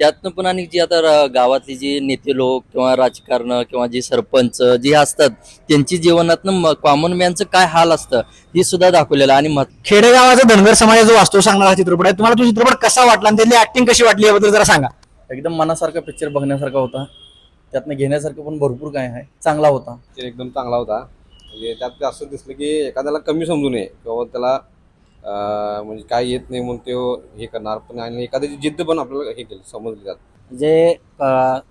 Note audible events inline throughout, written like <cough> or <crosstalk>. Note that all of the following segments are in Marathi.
त्यातनं पण आणि जी आता गावातली जी नेते लोक किंवा राजकारण किंवा जे सरपंच जे असतात त्यांची जीवनातनं कॉमन मॅनचं काय हाल असतं हे सुद्धा दाखवलेलं. आणि मत खेडेगावाचा धनगर समाज जो वास्तव सांगणारा चित्रपट आहे तुम्हाला तो चित्रपट कसा वाटला आणि त्यातली ऍक्टिंग कशी वाटली याबद्दल जरा सांगा. एकदम मनासारखा पिक्चर बघण्यासारखा होता. त्यातनं घेण्यासारखं पण भरपूर काय आहे. चांगला होता. एकदम चांगला होता. म्हणजे त्यात असं दिसलं की एखाद्याला कमी समजू नये किंवा त्याला म्हणजे काय येत नाही म्हणून ते हे करणार. पण आणि एखाद्याची जिद्द पण आपल्याला हे केली समजली जात. जे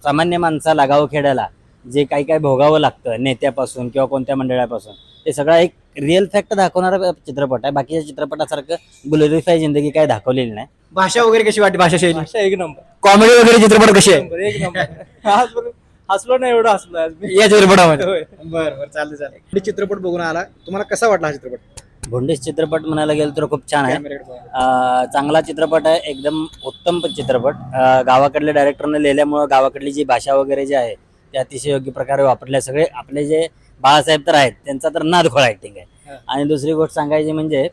सामान्य माणसाला गावखेड्याला जे काही काही भोगावं लागतं नेत्यापासून किंवा कोणत्या मंडळापासून ते सगळं एक रिअल फॅक्ट दाखवणारा चित्रपट आहे. बाकीच्या चित्रपटासारखं ग्लोरिफाय जिंदगी काय दाखवलेली नाही. भाषा वगैरे कशी वाटली भाषा शैली? भाषा एक नंबर. कॉमेडी वगैरे चित्रपट कशी आहे एक नंबर. हसलो नाही एवढं हसलो या चित्रपटामध्ये. बरं बरं चालतं चालेल. चित्रपट बघून आला. तुम्हाला कसा वाटला हा चित्रपट? भोंडेश चित्रपट म्हणायला गेलं तर खूप छान आहे. चांगला चित्रपट आहे एकदम उत्तम चित्रपट. गावाकडल्या डायरेक्टरने लिहिल्यामुळं गावाकडली जी भाषा वगैरे जी आहे ते अतिशय योग्य प्रकारे वापरल्या. सगळे आपले जे बाळासाहेब तर आहेत त्यांचा तर नादखोळा ऍक्टिंग आहे. आणि दुसरी गोष्ट सांगायची म्हणजे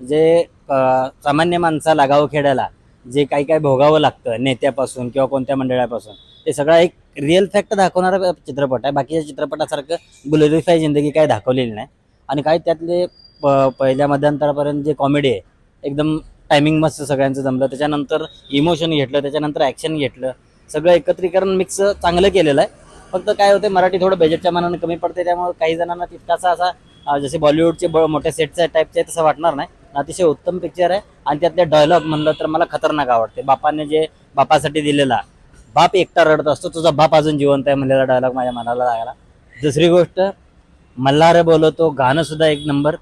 जे सामान्य माणसाला गावखेड्याला जे काही काही भोगावं लागतं नेत्यापासून किंवा कोणत्या मंडळापासून ते सगळं एक रिअल फॅक्ट दाखवणारा चित्रपट आहे. बाकीच्या चित्रपटासारखं ग्लोरिफाय जिंदगी काय दाखवलेली नाही. आणि काही त्यातले प- पहिल्या मध्यांतरापर्यंत जे कॉमेडी आहे एकदम टायमिंग मस्त सगळ्यांचं जमलं. त्याच्यानंतर इमोशन घेतलं त्याच्यानंतर ॲक्शन घेतलं. सगळं एकत्रीकरण मिक्स चांगलं केलेलं आहे. फक्त काय होते मराठी थोडं बजेटच्या मनानं कमी पडते त्यामुळे काही जणांना तितकासा असा जसे बॉलिवूडचे ब मोठ्या सेटच्या टाईपचे आहे तसं वाटणार नाही. अतिशय उत्तम पिक्चर आहे आणि त्यातले डायलॉग म्हणलं तर मला खतरनाक आवडते. बापाने जे बापासाठी दिलेला बाप एकटा रडत असतो तुझा बाप अजून जिवंत आहे म्हणलेला डायलॉग माझ्या मनाला लागला. दुसरी गोष्ट मल्हार बोलवतो गाणं सुद्धा एक नंबर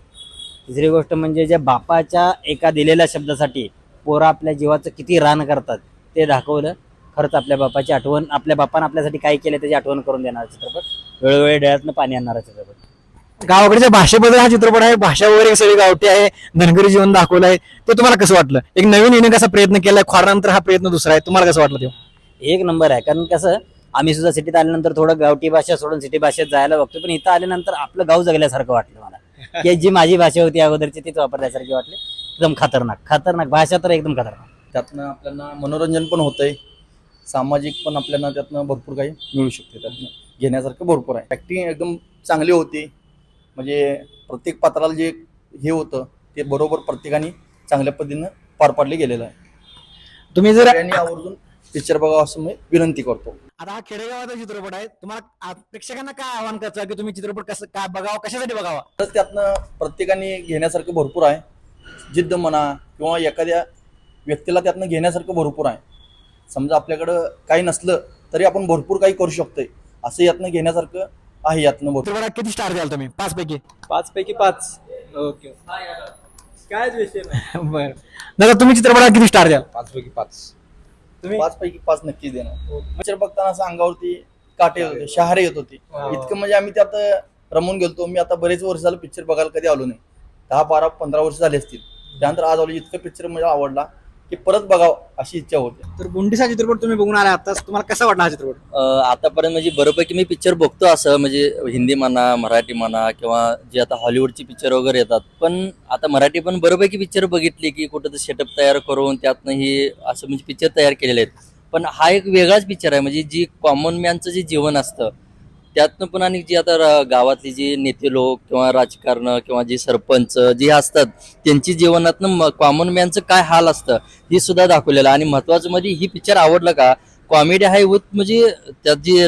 तिसरी गोष्ट म्हणजे ज्या बापाच्या एका दिलेल्या शब्दासाठी पोरं आपल्या जीवाचं किती रान करतात ते दाखवलं. खरंच आपल्या बापाची आठवण आपल्या बापानं आपल्यासाठी काय केलं त्याची आठवण करून देणारा चित्रपट. वेळोवेळी डोळ्यातनं पाणी आणणारा चित्रपट. गावाकडच्या भाषेबद्दल हा चित्रपट आहे भाषा वगैरे सगळी गावठी आहे धनगरी जीवन दाखवलं आहे. ते तुम्हाला कसं वाटलं? एक नवीन येणे कसा प्रयत्न केलाय खोरानंतर हा प्रयत्न दुसरा आहे तुम्हाला कसं वाटलं ते? एक नंबर आहे कारण कसं आम्ही सुद्धा सिटीत आल्यानंतर थोडं गावठी भाषा सोडून सिटी भाषेत जायला बघतो पण इथं आल्यानंतर आपलं गाव जगल्यासारखं वाटलं मला. <laughs> की जी माझी भाषा होती अगोदरची तीच वापरल्यासारखी वाटली. एकदम खतरनाक खतरनाक भाषा तर एकदम खतरनाक. त्यातनं आपल्याला मनोरंजन पण होतंय. सामाजिक पण आपल्याला त्यातनं भरपूर काही मिळू शकते. त्यातनं घेण्यासारखं भरपूर आहे. ॲक्टिंग एकदम चांगली होती. म्हणजे प्रत्येक पात्राला जे हे होतं ते बरोबर प्रत्येकाने चांगल्या पद्धतीनं पार पाडले गेलेलं आहे. तुम्ही जर सगळ्यांनी आवर्जून पिक्चर बघावं असं मी विनंती करतो. आता हा खेडेगावाचा चित्रपट आहे. तुम्हाला आ- प्रेक्षकांना काय आव्हान करायचं? की तुम्ही चित्रपट कसं काय बघावा? कशासाठी बघावा? तर त्यातनं प्रत्येकाने घेण्यासारखं भरपूर आहे. जिद्द म्हणा किंवा एखाद्या व्यक्तीला त्यातनं घेण्यासारखं भरपूर आहे. समजा आपल्याकडं काही नसलं तरी आपण भरपूर काही करू शकतोय. असं यातनं घेण्यासारखं आहे यातनं भरपूर. चित्रपटात किती स्टार द्याल तुम्ही? पाच पैकी. पाच पैकी पाच. ओके. कायच विषय नाही. <laughs> बरं. दादा तुम्ही चित्रपटात किती स्टार द्याल? पाचपैकी पाच. तुम्ही? पाच पैकी पाच नक्कीच देणार. पिक्चर बघताना असं अंगावरती काटे येत होते शहारे येत होते. इतकं म्हणजे आम्ही त्यात रमून गेलतो. मी आता बरेच वर्ष झालं पिक्चर बघायला कधी आलो नाही. दहा बारा पंधरा वर्ष झाले असतील. त्यानंतर आज आलो इतकं पिक्चर मला आवडला. की परत बघावं अशी इच्छा होते. तर गुंडीचा चित्रपट तुम्ही बघून आला आता तुम्हाला कसा वाटला हा चित्रपट? अं, आतापर्यंत म्हणजे बऱ्यापैकी मी पिक्चर बघतो असं म्हणजे हिंदी म्हणा मराठी म्हणा किंवा जे आता हॉलिवूडची पिक्चर वगैरे येतात. पण आता मराठी पण बऱ्यापैकी पिक्चर बघितली की कुठं सेटअप तयार करून त्यातनं ही असं म्हणजे पिक्चर तयार केलेले आहेत. पण हा एक वेगळाच पिक्चर आहे म्हणजे जी कॉमन मॅनचं जे जीवन असतं त्यातनं पण आणि जी आता गावातली जी नेते लोक किंवा राजकारण किंवा जे सरपंच जे असतात त्यांची जीवनातनं कॉमन मॅनचं काय हाल असतं हे सुद्धा दाखवलेलं आहे. आणि महत्वाचं म्हणजे ही पिक्चर आवडलं का कॉमेडी आहे विथ म्हणजे त्यात जे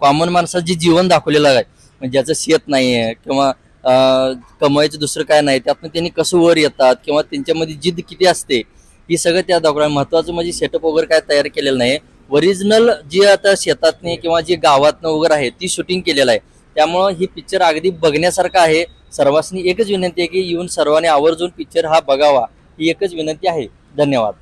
कॉमन माणसाचं जे जीवन दाखवलेलं आहे म्हणजे ज्याचं शेत नाही आहे किंवा कमाईचं कमवायचं दुसरं काय नाही त्यातनं त्यांनी कसं वर येतात किंवा त्यांच्यामध्ये जिद्द किती असते ही सगळं त्या दाखवलं महत्वाचं म्हणजे सेटअप वगैरे काय तयार केलेलं नाही ओरिजिनल जी आता शेतातनी किंवा जी गावातनं वगैरे आहे ती शूटिंग केलेलं आहे. त्यामुळं ही पिक्चर अगदी बघण्यासारखं आहे. सर्वांनी एकच विनंती आहे की येऊन सर्वांनी आवर्जून पिक्चर हा बघावा. ही एकच विनंती आहे. धन्यवाद.